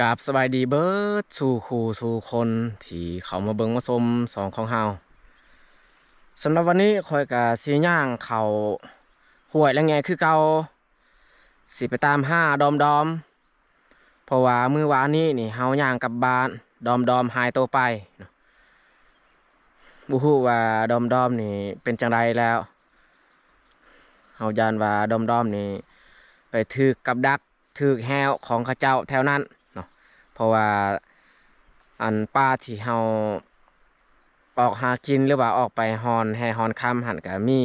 กราบสบายดีเบิร์ดสู่คู่สู่คนที่เขามาเบิงมาชมสองของเฮาสำหรับวันนี้คอยกับสีย่างเขาห่วยและแงคือเกาสิไปตามห้าดอมดอมเพราะว่ามือวานนี้นี่เฮาย่างกับบ้านดอมดอมหายตัวไปบูฮู้ว่าดอมดอมนี่เป็นจังไรแล้วเฮายานว่าดอมดอมนี่ไปถือกับดักถือแฮวของข้าเจ้าแถวนั้น ราะว่าอันป้าที่เฮาออกหากินหรือว่าออกไปฮอนแห่ฮอนคำหันก็มี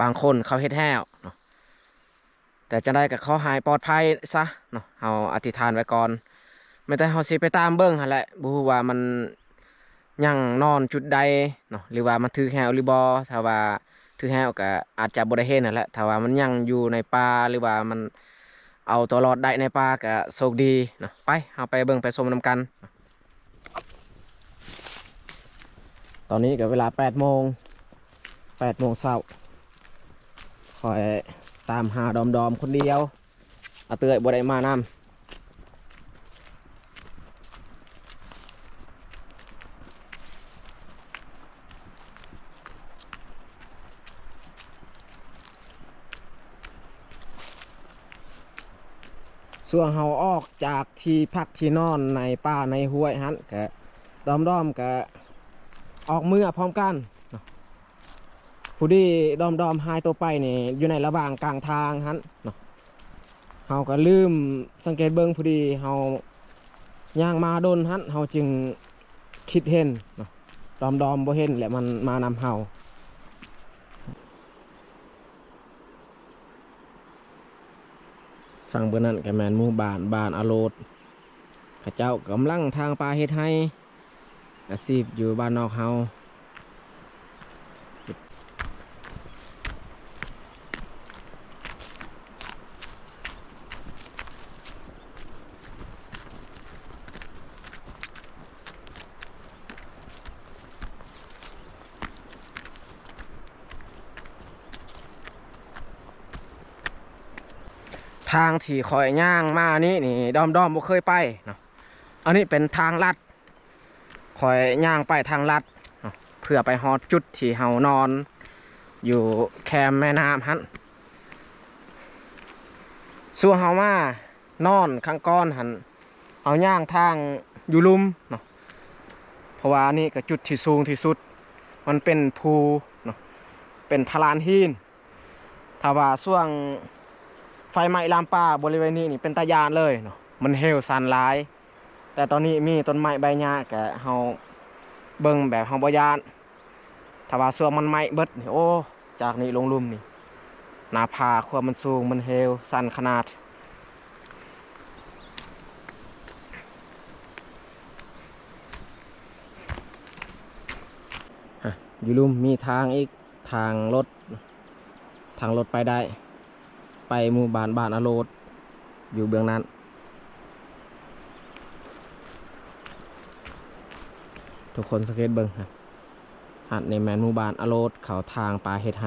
บางคนเขาเฮ็ดแฮวเนาะแต่จะได้กับเขาหายปลอดภัยซะเนาะเฮาอธิษฐานไว้ก่อนไม่แต่เฮาสิไปตามเบิ่งหั่นแหละบ่ฮู้ว่ามันยังนอนจุดใดเนาะหรือว่ามันถือแฮวหรือบ่ถ้าว่าถือแฮวก็อาจจะบ่ได้เห็นนั่นแหละถ้าว่ามันยังอยู่ในป่าหรือว่ามัน เอาตัวรอดได้ในป่ากะโชคดีเนาะไปเอาไปเบิ่งไปชมนำกัน ตอนนี้ก็เวลา8โมง8โมงเช้าคอยตามหาดอมดอมๆคนเดียวอาเตยบ่ได้มานำ ส่วนเฮาออกจากที่พักที่นอนในป่าในห้วยหันก็ดอมดอมก็ออกมือพร้อมกันผู้ที่ดอมดอมหายตัวไปนี่อยู่ในระหว่างกลางทางหันเนาะเฮาก็ลืมสังเกตเบิ่งผู้ดีเฮาย่างมาโดนหันเฮาจึงคิดเห็นเนาะดอมดอมบ่เห็นแหละมันมานำเฮา ฝั่งเบอร์นั้นกแมนมูบานบานอาโลดข้าเจ้ากำลังทางปลาเฮ็ดให้อาชีพอยู่บ้านนอกเฮา ทางที่คอยย่างมานี่นี่ดอมดอมบ่เคยไปเนาะอันนี้เป็นทางลัดคอยย่างไปทางลัดเเพื่อไปฮอดจุดที่เฮานอน อยู่แคมแม่น้ำฮันส่วนเฮามานอนข้างก้อนหันเอาย่างทางอยู่ลุมเนาะเพราะว่านี่ก็จุดที่สูงที่สุด มันเป็นภูเนาะเป็นพลานหินถ้าว่าช่วง ไฟไหม้ลามป่าบริเวณนี้นี่เป็นตายานเลยเนาะมันเฮลซันร้าย แต่ตอนนี้มีต้นไม้ใบหญ้าแกเฮาเบิ่งแบบเฮาบ่ยานถ้าว่าส่วงมันไหม้เบิดนี่โอ้จากนี้ลงลุ่มนี่หน้าผาความมันสูงมันเฮลสันขนาดฮะอยู่ลุ่มมีทางอีกทางรถทางรถไปได้ ไปหมู่บ้านบ้านอโรดอยู่เบื้องนั้น ทุกคนสังเกตเบิ่งครับหัดในแมนหมู่บ้านอโรดเขาทางปลาเฮ็ดไฮ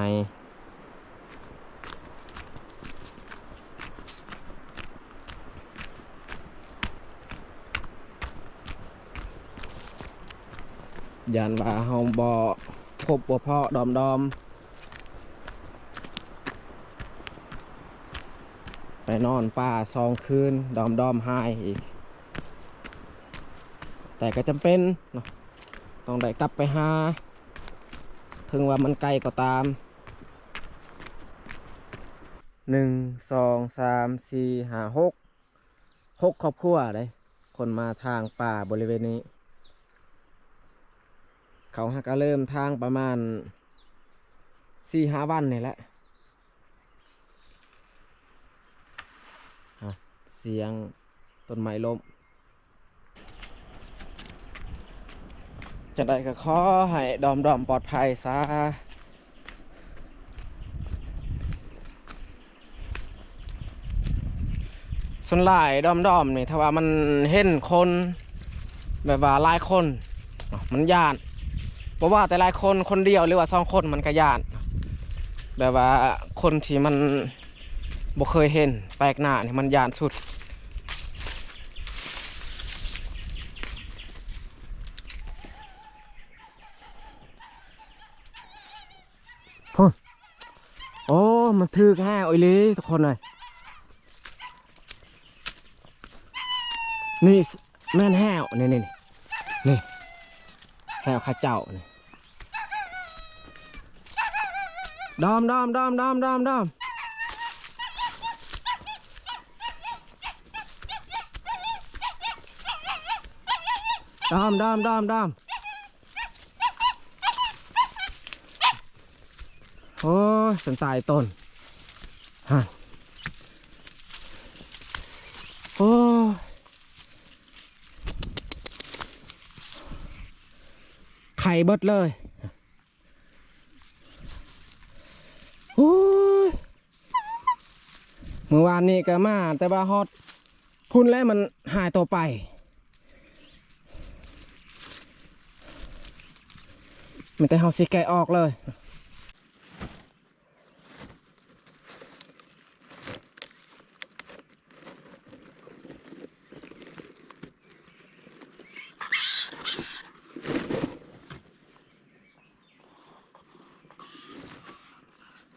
ยานว่าเฮาบ่พบบ่เพาะดอมดอม ไปนอนป่าสองคืน ดอมดอมหายอีก แต่ก็จำเป็นเนาะต้องได้กลับไปหา ถึงว่ามันไกลก็ตามหนึ่งสองสามสี่ห้าหกหกครอบครัวเลยคนมาทางป่าบริเวณนี้ เขาหักเริ่มทางประมาณสี่ห้าวันนี่แหละ เสียงต้นไม้ล้มจะได้ก็ขอให้ดอมดอมปลอดภัยซะส่วนหลายดอมดอมนี่ถ้าว่ามันเห็นคนแบบว่าหลายคนมันยานเพราะว่าแต่หลายคนคนเดียวหรือว่าสองคนมันก็ยานแบบว่าคนที่มันบ่เคยเห็นแปลกหน้านี่มันยานสุด มันถือแห้วอีหลีทุกคนเลยนี่แม่นแห้วนี่นี่นี่นี่แห้วข้าเจ้านี่ดอมดอมดอมดอมดอมดอมดอมดอมดอมดอมโอ้ยสันตายต้น ฮะโอ้ไข่เบิดเลยโอ้ยเมื่อวานนี้ก็มาแต่ว่าฮอตพุ่นแล้วมันหายตัวไปมันแต่เฮาสิแกะออกเลย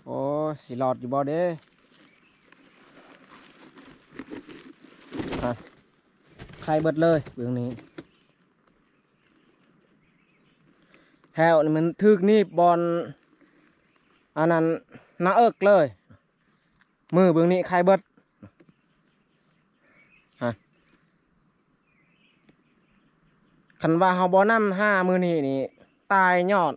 โอ้ย สิหลอดอยู่บ่เด้ฮะใครเบิดเลยเบื้องนี้แถวนี่มันทึกนี่บอลอันนั้นนาเอิกเลย มือเบื้องนี้ใครเบิดฮะคันว่าเฮาบ่นำห้ามือนี้นี่ตายยอด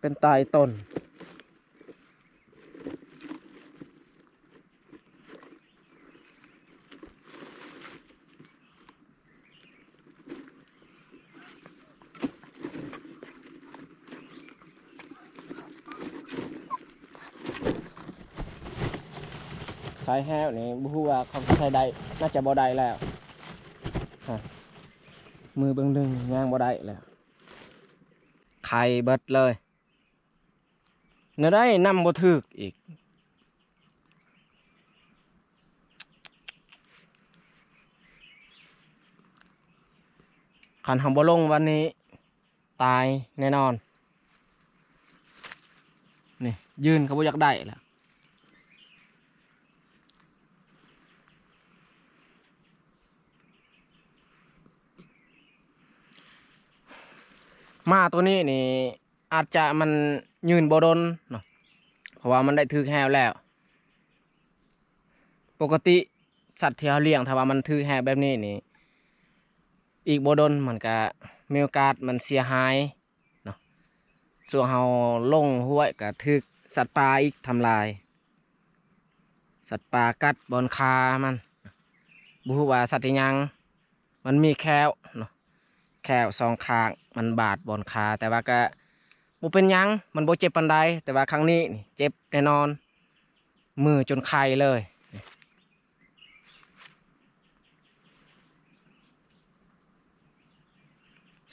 เป็นตายต้นใช้แห้วนี่บฮูว่าเขาใช้ได้น่าจะบ่ได้แล้วมือเบิ่งดึงย่างบ่ได้แล้วไข่เบิดเลย นื้อได้นำบ่ถึกอีก ขันหำบ่ลงวันนี้ ตายแน่นอน นี่ ยืนเขาบ่อยากได้แล้วมาตัวนี้นี่ อาจจะมันยืนบดนเนาะเพราะว่ามันได้ถือแฮวแล้ว ปกติสัตว์ที่เราเลี้ยงถ้าว่ามันถือแฮวแบบนี้นี่ อีกบดนมันก็มีโอกาสมันเสียหายเนาะส่วนเราลงห้วยก็ถือสัตว์ป่าอีกทำลาย สัตว์ป่ากัดบอนคามันบุฮูว่าสัตว์อิยังมันมีแควเนาะแค่สองข้างมันบาดบอนขาแต่ว่าก็ บ่เป็นยังมันบ่เจ็บปานใดแต่ว่าครั้งนี้นี่เจ็บแน่นอน มือจนไข้เลย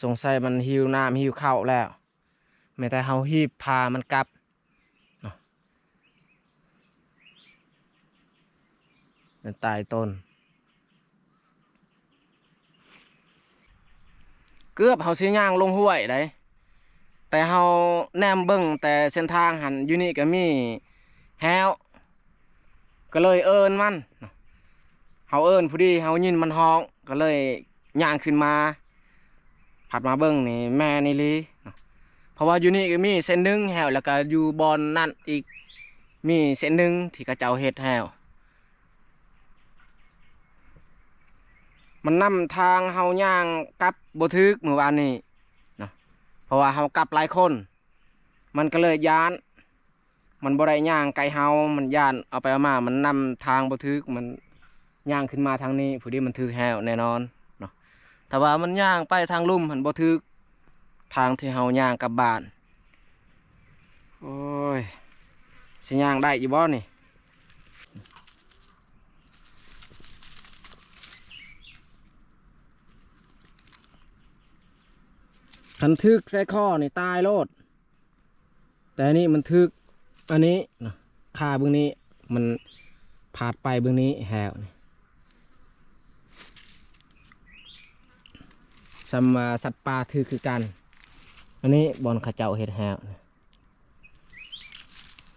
สงสัยมันหิวน้ำหิวข้าวแล้วแม้แต่เฮาฮีบพามันกลับนาะมันตายต้น เกือบเฮาสิย่างลงห้วยได้ แต่เฮาแนมเบิ่งแต่เส้นทางหันอยู่นี่ก็มีแฮวก็เลยเอิ้นมันเฮาเอิ้นผู้ดีเฮายินมันฮ้องก็เลยย่างขึ้นมา ผัดมาเบิ่งนี่แม่นี่ลีเพราะว่าอยู่นี่ก็มีเส้นหนึ่งแฮวแล้วก็อยู่บอนนั่นอีกมีเส้นหนึ่งที่กระเจ้าเฮ็ดแฮวมันนำทางเฮาย่างกับบทึกเมื่อวานนี้ เพราะว่าเฮากลับหลายคน มันก็เลยย้าน มันบ่ได้ย่างไกลเฮามันย่านเอาไปเอามา มันนำทางบ่ทึกมันย่างขึ้นมาทางนี้ผู้ที่มันทึกแฮวแน่นอนเนาะแต่ว่ามันย่างไปทางลุ่มมันบ่ทึกทางที่เฮาย่างกลับบ้าน โอ้ยสิย่างได้อยู่บ่นี่ คันทึกใส่ข้อนี่ตายโลด แต่นี้มันทึก อันนี้เนาะคาเบื้องนี้มันผาดไปเบื้องนี้แหว่สัมมาสัตว์ป่าถือคือกัน อันนี้บอลขาเจ้าเฮ็ดแฮว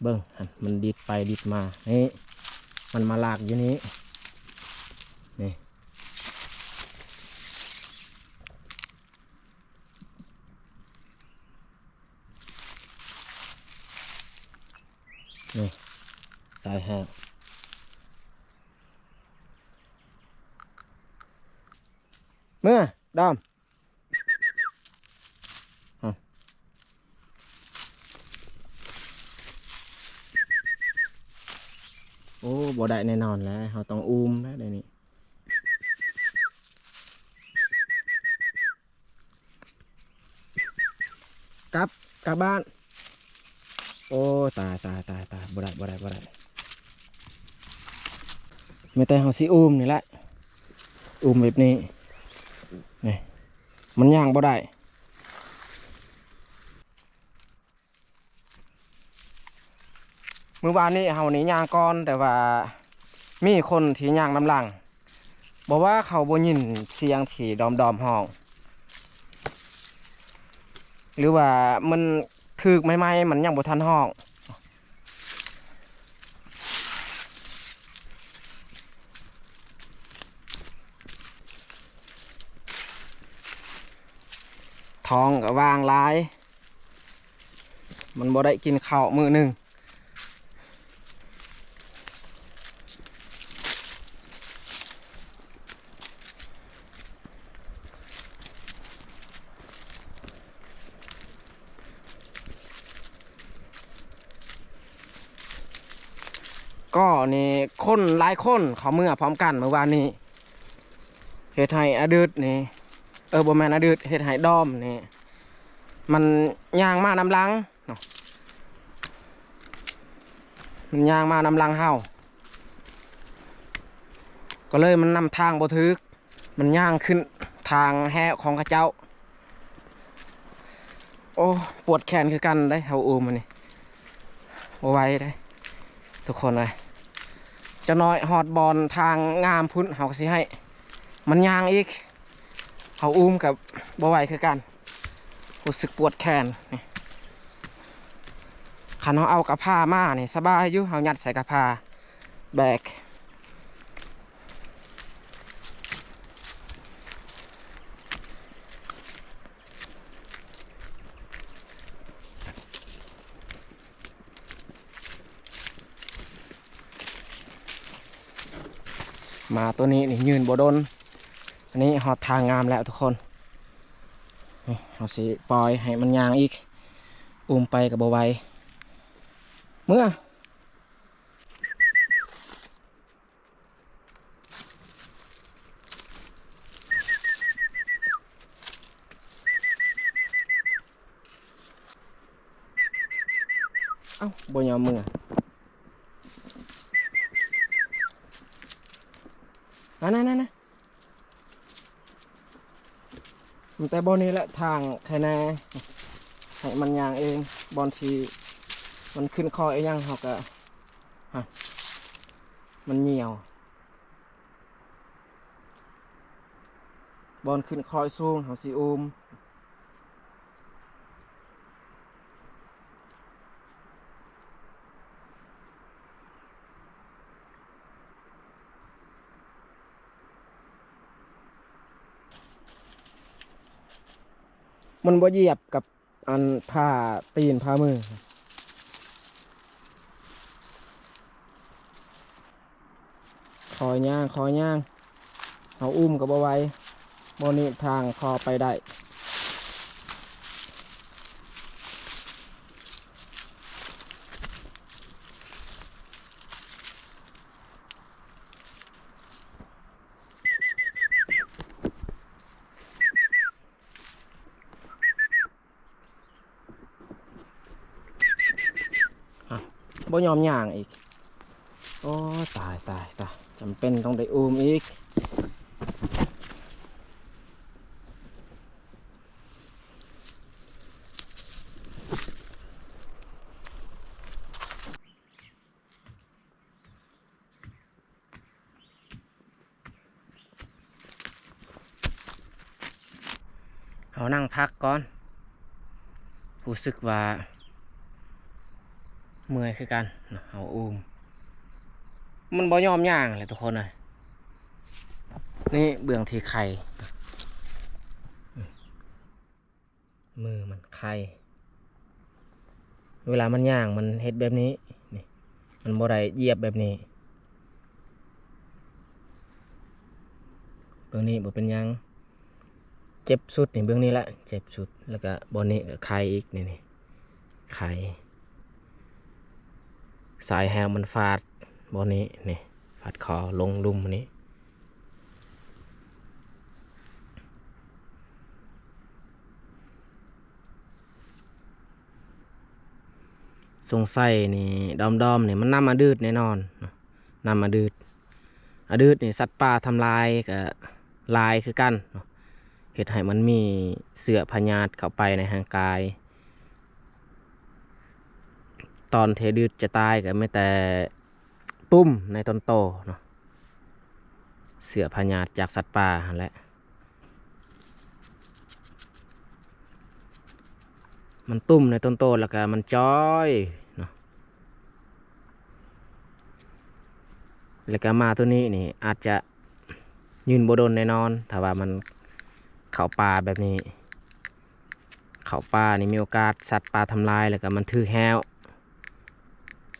เบิ้งมันดิดไปดิดมา นี่ มันมาลากอยู่นี้ นี่สายแฮวเมื่อดอมโอ้บ่ได้แน่นอนแล้วเราต้องอุ้มแล้วเดี๋ยวนี้กลับกลับบ้าน โอ้ตายตายตายตายบ่ได้บ่ได้บ่ได้ไม่แต่เราสิอุ้มนี่แหละอุ้มแบบนี้นี่มันย่างบ่ได้เมื่อวานนี้เฮาหนีย่างก่อนแต่ว่ามีคนที่ย่างน้ำหลังบอกว่าเขาบ่ยินเสียงที่ดอมดอมห้อง หรือว่ามัน ถึกไม่ๆมันยังบ่ทันห้องท้องก็วางลาย มันบ่ได้กินข้าวมือหนึ่ง ก็นี่คนหลายคนเขาเมื่อพร้อมกันเมื่อวานนี้เฮ็ดให้อดืดนี่เออบแมนอดืดเฮ็ดให้ดอมนี่มันย่างมานำลังเนาะมันย่างมานำลังเฮาก็เลยมันนำทางบ่ถึก มันย่างขึ้นทางแห่ของข้าเจ้า โอ้ ปวดแขนคือกันได้เฮาอูมมันนี่บ่ไหวได้ ทุกคนเลย จะน้อยหอดบอลทางงามพุ่นเขาก็สิให้ มันยางอีกเขาอุ้มกับบไหวคือกันรู้สึกปวดแขนนี่ขันเขาเอากระพามาเนี่สบายอยู่เขายัดใส่กระพาแบก มาตัวนี้นี่ยืนบดนอันนี้หอดทางงามแล้วทุกคนนี่เขาสิปล่อยให้มันยางอีก อุ้มไปกับบไวเมื่อเอ้าบ่ยอมมือ นั่นนั่นนะมันแต่บอลนี้แหละทางใครแน่ให้มันยางเองบอลทีมันขึ้นคอเองยังเขาก็ฮะมันเหนียว บอลขึ้นคอยสูงเขาสีอูม มันบ่เหยียบกับอันผ้าตีนผ้ามือคอย่างคอย่างเอาอุ้มกับบ่ไว้บนนี้ทางคอไปได้ บ่ ยอมย่างอีก โอ้ตายตายตายจำเป็นต้องได้อูมอีกเอานั่งพักก่อน รู้สึกว่า เมื่อยคือกันเนาะเอาอุ้มมันบ่ยอมย่างเลยทุกคนเลยนี่เบื้องที่ไข่มือมันไข่เวลามันย่างมันเฮ็ดแบบนี้นี่มันบ่ได้เหยียบแบบนี้เบื้องนี้บ่เป็นยังเจ็บสุดนี่เบื้องนี้แหละเจ็บสุดแล้วก็บนนี้ไข่อีกนี่นี่ไข่ สายแฮวมันฟาดบนนี้นี่ฟาดคอลงลุ่มอันนี้ สงสัยนี่ดอมดอมนี่มันนำมาดืดแน่นอนเนาะนำมาดืดอะดืดนี่สัตว์ป่าทำลายกับลายคือกันเนาะเห็ดให้มันมีเสือพญาตเข้าไปในห่างกาย ตอนเทดืดจะตายก็ไม่แต่ตุ้มในต้นโตเนาะเสือพญาจากสัตว์ป่าแหละมันตุ้มในต้นโตแล้วก็มันจ้อยเนาะแล้วก็มาตัวนี้นี่อาจจะยืนบดนแน่นอน ถ้าว่ามันเข่าป่าแบบนี้ เข่าป่านี่มีโอกาสสัตว์ป่าทำลายแล้วก็มันถือแห้ว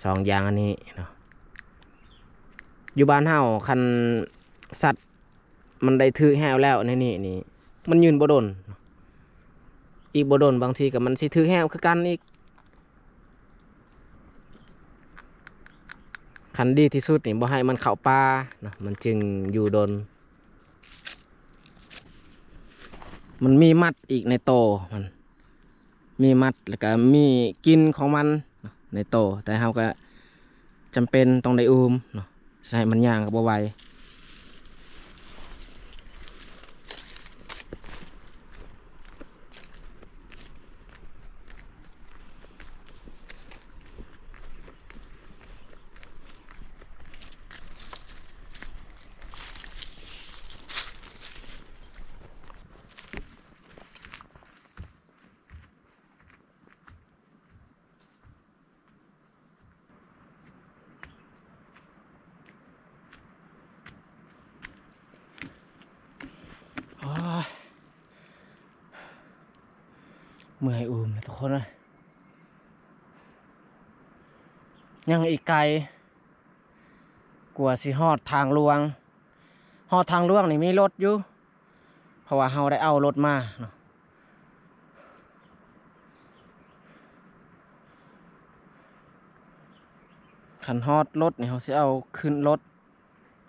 สองอย่างอันนี้เนาะอยู่บ้านเฮาคันสัตว์มันได้ถือแห้วแล้วในนี่นี่มันยืนบดนอีกบดนบางทีกับมันสิถือแห้วคือกันอีกคันดีที่สุดนี่บ่ให้มันเข้าป่าเนาะมันจึงอยู่ดน มันมีมัดอีกในโตมัน มีมัดแล้วก็มีกินของมัน ในโตแต่เราก็จำเป็นต้องได้อูมเนาะใส่มันย่างกับบ่ไหวโอ้ย เมื่อยอูมเลยทุกคนเลยยังอีกไกลกลัวสิฮอดทางหลวงฮอดทางหลวงนี่มีรถอยู่ เพราะว่าเราได้เอารถมาเนาะขันฮอดรถนี่เขาสิเอาขึ้นรถ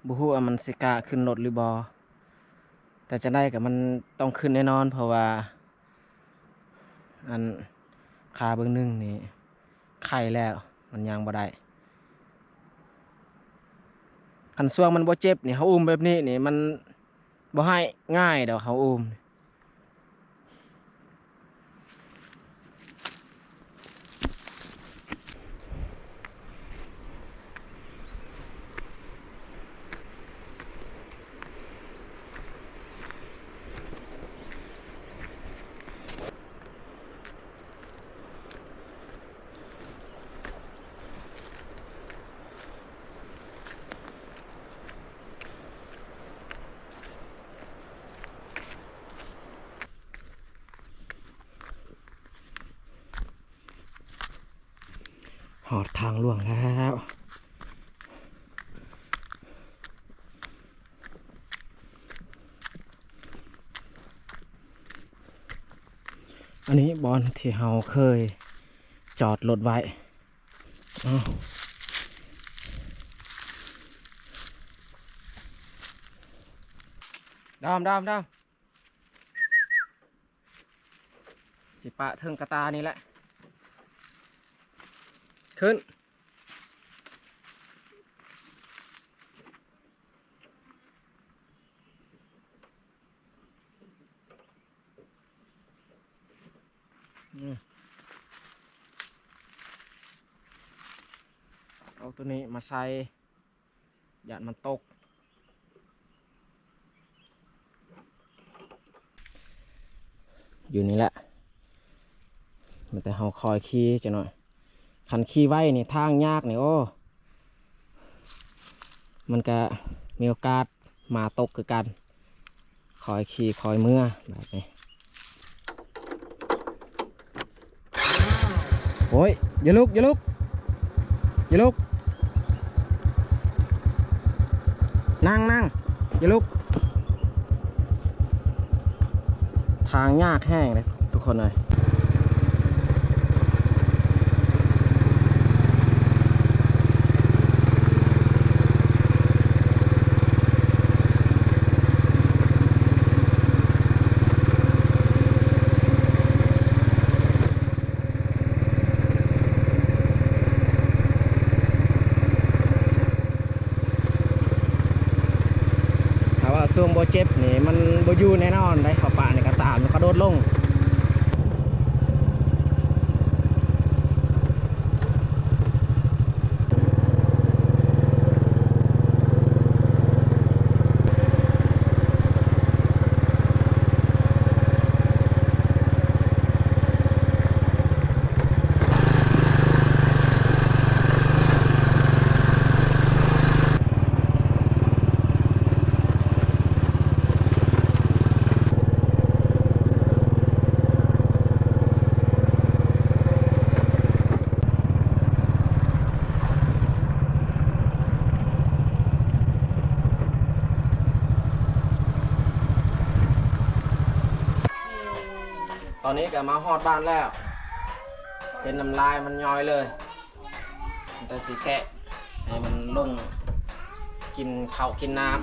บุฮูว่ามันสิกาขึ้นรถหรือบอแต่จะได้กับมันต้องขึ้นแน่นอน เพราะว่า อันคาเบื้องหนึ่งนี่ไข่แล้วมันยังบ่ได้ขันส่วงมันบ่เจ็บนี่เขาอุ้มแบบนี้นี่มันบ่ให้ง่ายเดี๋ยวเขาอุ้ม หอดทางล่วงแล้วอันนี้บอลที่เราเคยจอดรถไว้อ้าวดอมดอมดอมสิปะเทิงกระตานี่แหละ ขึ้น เอาตัวนี้มาใส่ยาดมันตก อยู่นี่แหละ มันแต่เฮาคอยขี่จะหน่อย คันขี่ไว้นี่ทางยากนี่โอ้ มันก็มีโอกาสมาตกคือกัน คอยขี่คอยเมื่อแบบนี้โอ้ยอย่าลุกอย่าลุกอย่าลุกนั่งนั่งอย่าลุก ทางยากแห้งเลยทุกคนเลยถ้าว่าช่วงโบเจ็บนี่มันโบอยูแน่นอนได้เขาป่านี่ก็ตามมันก็โดดลง ต อนนี้ก็มาฮอดบ้านแล้ว เป็นน้ำลายมันย้อยเลยมันแต่สีแกะให้มันลงกินข้าวกินน้ำ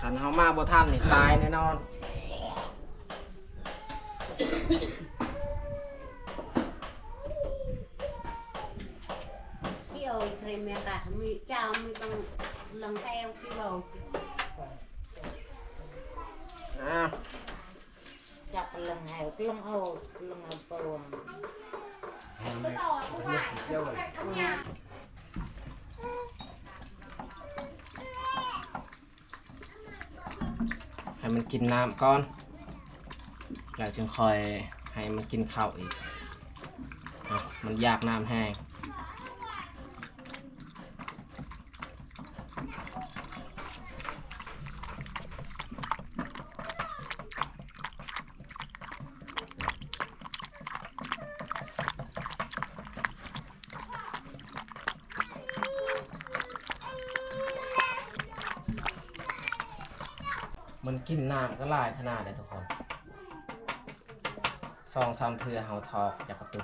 ขันเฮามาบ่ทันนี่ตายแน่นอน พี่เอ๋ยเคยมีกะมีเจ้ามีต้องลังแต้วพี่เอ๋ยอ่า จับลังแหวลังเอาลังเอาปวงให้มันกินน้ำก่อนแล้วจึงคอยให้มันกินข้าวอีกอะมันอยากน้ำแห้ง กินน้ำก็หลายขนาดเลยทุกคนสองสามเทือเฮาทอกจากประตู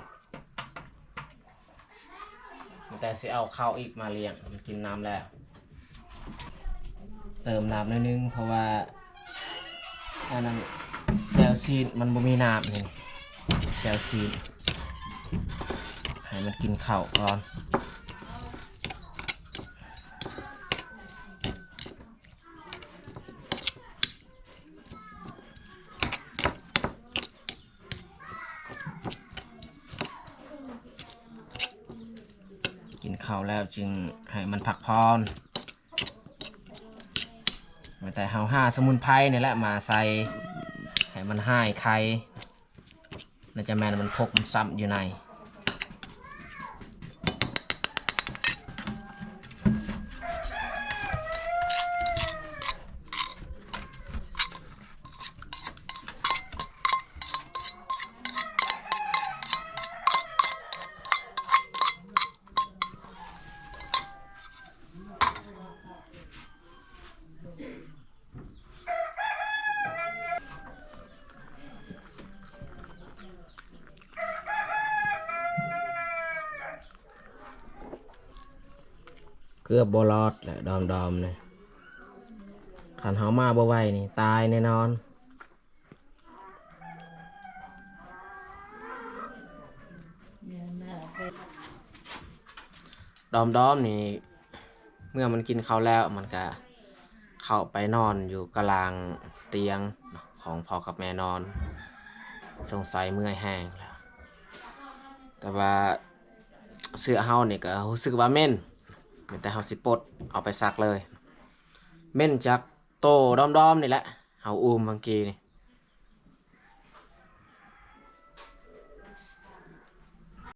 แต่สิเอาข้าวอีกมาเลี้ยงมันกินน้ำแล้ว เติมน้ำหนิดนึงเพราะว่าอันนั้นแจวซีนมันบ่มีน้ำนี่แจวซีนให้มันกินข้าวก่อน เขาแล้วจึงให้มันพักพรแต่เฮาห้าสมุนไพรนี่แหละมาใส่ให้มันห้ายไข่น่าจะแมนมันพกมันซ้ำอยู่ใน กือบบรอดแหละดอมดอมเนี่ยขันเฮามาบ่ไหวนี่ ตายแน่นอน ดอมดอมนี่ เมื่อมันกินข้าวแล้วมันก็เข้าไปนอนอยู่กลางเตียงของพ่อกับแม่นอน สงสัยเมื่อยแห้งแล้ว แต่ว่าเสื้อเฮานี่ก็รู้สึกว่าเม่น แต่เฮาสิปลดเอาไปซักเลย เม่นจากโตด้อมๆนี่แหละเฮาอูมเมื่อกี้นี่